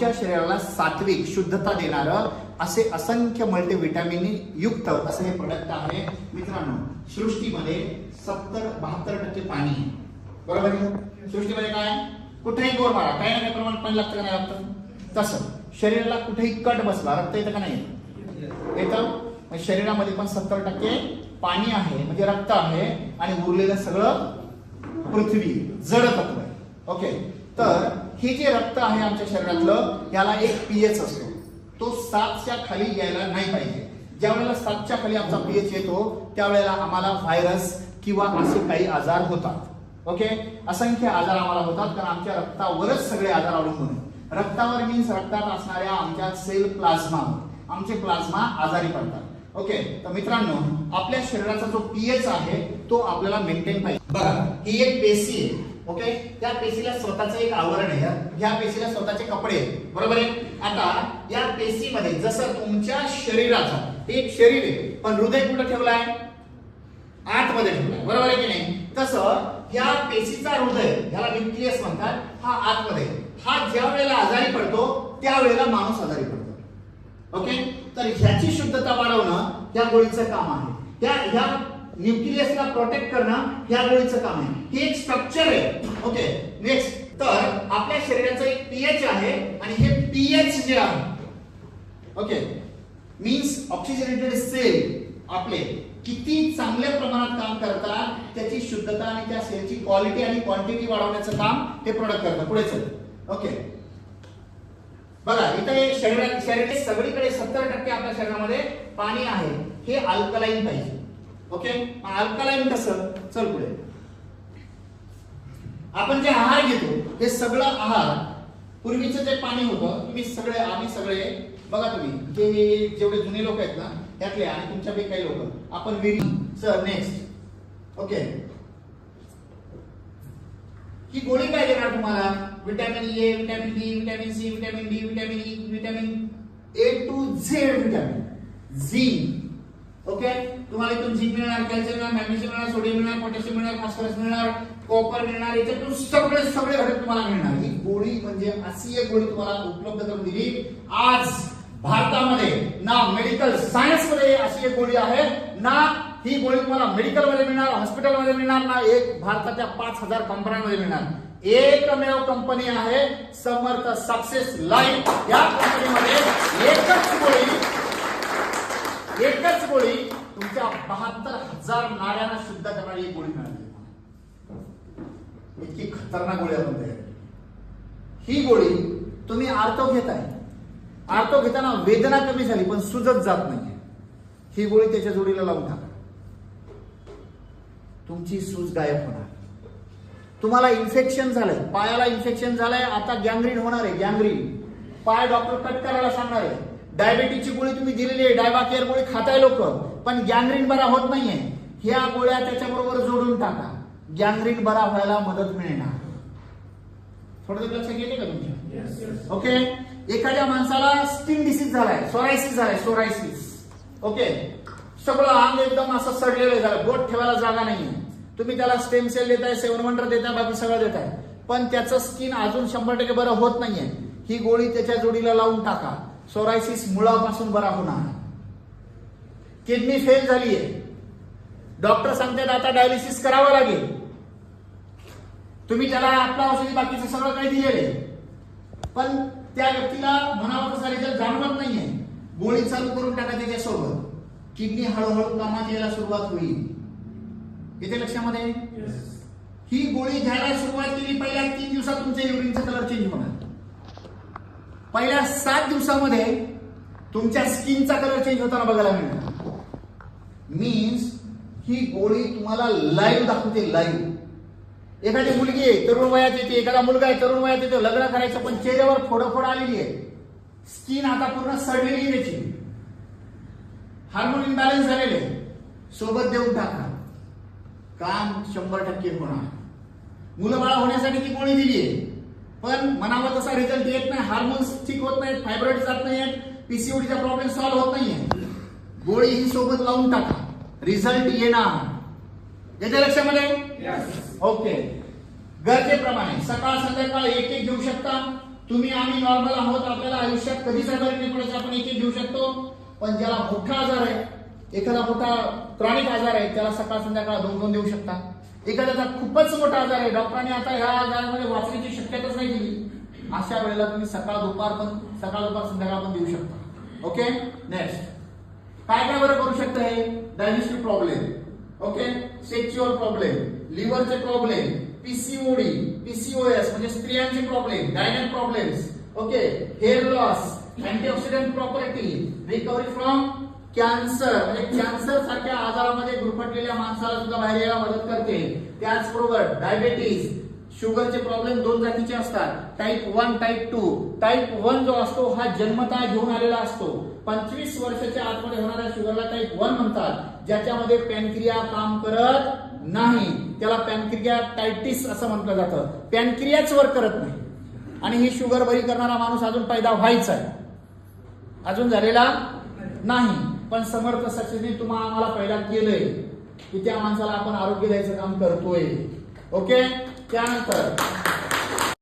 तुमच्या शरीराला सात्विक शुद्धता देणार असे असंख्य मल्टीव्हिटॅमिन युक्त असे हे प्रोडक्ट आहे. मित्रांनो सृष्टीमध्ये सत्तर बहात्तर टक्के पाणी आहे. बरोबर आहे? सृष्टीमध्ये काय? कुठेही गोर मारा. काही ना काही प्रमाणात पाणी लागतं का नाही लागतं? तसं. शरीराला कुठेही कट बसला रक्त येतं का नाही? येतं. शरीरामध्ये पण सत्तर टक्के पाणी आहे म्हणजे रक्त आहे आणि उरलेलं सगळं पृथ्वी जड तत्व आहे. ओके? तर हे जे रक्त आहे आमच्या शरीरातलं याला एक पीएच असतो. तो सातच्या खाली यायला नाही पाहिजे. ज्या वेळेला सातच्या खाली आमचा पीएच येतो त्यावेळेला आम्हाला व्हायरस किंवा असे काही आजार होतात. ओके? असंख्य आजार आम्हाला होतात कारण आमच्या रक्तावरच सगळे आजार अवलंबून आहेत. रक्तावर मीन्स रक्तात असणाऱ्या आमच्या सेल प्लाझ्मा आमचे प्लाझ्मा आजारी पडतात. ओके? तर मित्रांनो आपल्या शरीराचा जो पीएच आहे तो आपल्याला मेंटेन पाहिजे. बघा ही एक पेशी आहे. ओके? त्या पेशीला स्वतःचं एक आवरण आहे ह्या पेशीला स्वतःचे कपडे आहेत बरोबर आहे? आता या पेशीमध्ये जसं तुमच्या शरीराचा एक शरीर आहे पण हृदय कुठं ठेवलाय आतमध्ये ठेवलाय बरोबर आहे की नाही? तसं ह्या पेशीचा हृदय ह्याला न्यूक्लियस म्हणतात हा आतमध्ये हा ज्या वेळेला आजारी पडतो त्यावेळेला माणूस आजारी पडतो. ओके? तर ह्याची शुद्धता वाढवणं या गोळीचं काम आहे. त्या ह्या न्यूक्लियसला प्रोटेक्ट करणं ह्या गोळीचं काम आहे. हे एक स्ट्रक्चर आहे. ओके नेक्स्ट तर आपल्या शरीराचं एक पीएच आहे आणि हे पीएच जे आहे ओके मीन्स ऑक्सिजनेटेड सेल आपले किती चांगल्या प्रमाणात काम करतात त्याची शुद्धता आणि त्या सेलची क्वालिटी आणि क्वांटिटी वाढवण्याचं काम ते प्रोडक्ट करतात. पुढे चल. ओके बघा इथे शरीरात शरीर सगळीकडे सत्तर टक्के आपल्या शरीरामध्ये पाणी आहे. हे अल्कलाईन पाहिजे. ओके? अल्कलाईन कसं? चल पुढे. आपण जे आहार घेतो हे सगळं आहार पूर्वीचं जे पाणी होतं तुम्ही सगळे आम्ही सगळे बघा तुम्ही हे जेवढे जुने लोक आहेत ना त्यातले आणि तुमच्यापैकी काही लोक आपण विरी सर नेक्स्ट ओके? ही गोळी काय देणार तुम्हाला? Vitamin A vitamin D vitamin C vitamin D vitamin E vitamin A to Z vitamin zinc okay? तुम्हाला इथून झिंक मिळणार कॅल्शियम मिळणार मॅग्नेशियम मिळणार सोडियम मिळणार पोटॅशियम मिळणार फॉस्फरस मिळणार कॉपर मिळणार याच्यातून सगळे सगळे घटक तुम्हाला मिळणार. ही गोळी म्हणजे अशी एक गोळी तुम्हाला उपलब्ध करून दिली. आज भारतामध्ये ना मेडिकल सायन्समध्ये अशी एक गोळी आहे ना ही गोळी तुम्हाला मेडिकलमध्ये मिळणार हॉस्पिटलमध्ये मिळणार ना एक भारताच्या पाच हजार कंपन्यांमध्ये मिळणार. एकमेव कंपनी आहे समर्थ सक्सेस लाईफ. या कंपनीमध्ये एकच गोळी एकच गोळी तुमच्या बहात्तर हजार नाड्यांना शुद्ध करणारी एक गोळी मिळाली. इतकी खतरनाक गोळी आपण तयार केली. ही गोळी तुम्ही आर्थो घेताय. आर्थो घेताना वेदना कमी झाली पण सुजत जात नाहीये. ही गोळी त्याच्या जोडीला लावून टाका. तुमची सूज गायब होणार. तुम्हाला इन्फेक्शन झालंय. पायाला इन्फेक्शन झालंय. आता गँग्रीन होणार आहे. गँग्रीन पाय डॉक्टर कट करायला सांगणार आहे. डायबेटीजची गोळी तुम्ही दिलेली आहे डायबा केअर गोळी खाताय लोक पण गँग्रीन बरा होत नाहीये. ह्या गोळ्या त्याच्याबरोबर जोडून टाका. गँग्रीन बरा व्हायला मदत मिळणार. थोडं लक्षात येते का तुमच्या? ओके? एखाद्या माणसाला स्किन डिसीज झालाय सोरायसिस झालाय सोरायसिस. ओके? सगळं अंग एकदम असं सडलेलं झालं बोट ठेवायला जागा नाहीये. तुम्ही त्याला स्टेम सेल देताय सेवन वंडर देताय बाकी सगळं देताय. पण त्याचं स्किन अजून शंभर टक्के बरं होत नाहीये. ही गोळी त्याच्या जोडीला लावून टाका. सोरायसिस मुळापासून बरा होणार. किडनी फेल झालीये. डॉक्टर सांगतात आता डायलिसिस करावं लागेल. तुम्ही त्याला आपला औषधी बाकीचं सगळं काही दिलेलं आहे. पण त्या व्यक्तीला म्हणावं तसा रिझल्ट जाणवत नाहीये. गोळी चालू करून टाका त्याच्यासोबत. किडनी हळूहळू कामात यायला सुरुवात होईल. येते लक्षामध्ये? ही गोळी घ्यायला सुरुवात केली पहिल्या तीन दिवसात तुमच्या युरिनचा कलर चेंज होणार. पहिल्या सात दिवसामध्ये तुमच्या स्किनचा कलर चेंज होताना बघायला मिळणार मीन्स ही गोळी तुम्हाला लाईव्ह दाखवते लाईव्ह एखादी मुलगी आहे तरुण वयात येते एखादा मुलगा आहे तरुण वयात येतो लग्न करायचं पण चेहऱ्यावर फोडंफोड आलेली आहे. स्किन आता पूर्ण सडलेली त्याची. हार्मोन इम्बॅलन्स झालेले आहे. सोबत देऊन टाका. काम शंभर टक्के होणार. मुलं बाळा होण्यासाठी ती गोळी दिली आहे. पण मनावर तसा रिझल्ट येत नाही हार्मोन्स ठीक होत नाहीत फायब्रॉइड जात नाहीयेत पीसीओडीचा प्रॉब्लेम सॉल्व्ह होत नाहीये गोळी ही सोबत लावून टाका. रिझल्ट येणार. याच्या लक्षामध्ये? ओके गरजेप्रमाणे सकाळ संध्याकाळ एक एक घेऊ शकता. तुम्ही आम्ही नॉर्मल आहोत आपल्याला आयुष्यात कधीच आजारी नाही पडायचं आपण एक एक घेऊ शकतो. पण ज्याला मोठा आजार आहे एखादा मोठा क्रॉनिक आजार आहे त्याला सकाळ संध्याकाळ दोन दोन देऊ शकता. एखाद्याचा खूपच मोठा आजार आहे डॉक्टरांनी आता ह्या आजारामध्ये वाचण्याची शक्यताच नाही दिली अशा वेळेला तुम्ही सकाळ दुपार पण सकाळ दुपार संध्याकाळ पण देऊ शकता. ओके नेक्स्ट काय काय बरं करू शकतं हे? Digestive problem okay sexual problem लिव्हरचे problem PCOD PCOS म्हणजे स्त्रियांचे problem gynaec problems okay hair loss antioxidant property recovery from cancer म्हणजे कॅन्सर सारख्या आजारामध्ये गुरफटलेल्या माणसाला सुद्धा बाहेर यायला मदत करते. त्याचबरोबर डायबेटीज शुगरचे प्रॉब्लेम दोन जातीचे असतात. Type one type two type one जो असतो हा जन्मता घेऊन आलेला असतो. पंचवीस वर्षाच्या आतमध्ये होणाऱ्या शुगरला टाईप वन म्हणतात. ज्याच्यामध्ये पॅनक्रिया काम करत नाही. त्याला पॅनक्रिया टायटिस असं म्हटलं जातं. पॅनक्रियाच वर करत नाही. आणि ही शुगर बरी करणारा माणूस अजून पैदा व्हायचा आहे अजून झालेला नाही. पण समर्थ सचिनी तुम्हा आम्हाला पहिला केलंय की त्या माणसाला आपण आरोग्य द्यायचं काम करतोय. ओके? त्यानंतर